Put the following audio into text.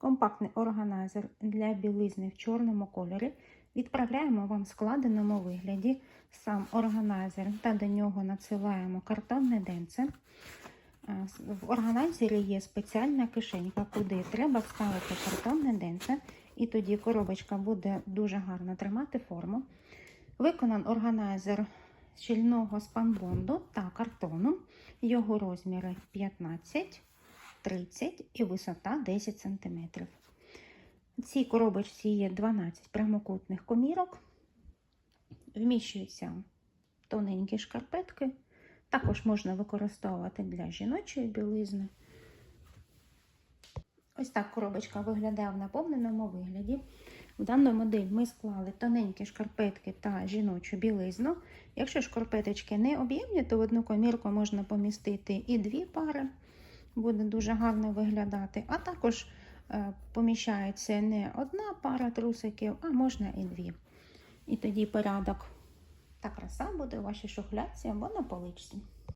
Компактний органайзер для білизни в чорному кольорі. Відправляємо вам в складеному вигляді сам органайзер та до нього надсилаємо картонне денце. Е, В органайзері є спеціальна кишенька, куди треба вставити картонне денце, і тоді коробочка буде дуже гарно тримати форму. Виконан органайзер щільного спанбонду та картону. Його розміри 15, 30 і висота 10 см. В цій коробочці є 12 прямокутних комірок, вміщуються тоненькі шкарпетки. Також можна використовувати для жіночої білизни. Ось так коробочка виглядає в наповненому вигляді. В дану модель ми склали тоненькі шкарпетки та жіночу білизну. Якщо шкарпеточки не об'ємні, то в одну комірку можна помістити і дві пари, буде дуже гарно виглядати. А також е, поміщається не одна пара трусиків, а можна і дві. І тоді порядок та краса буде у вашій шухляці або на поличці.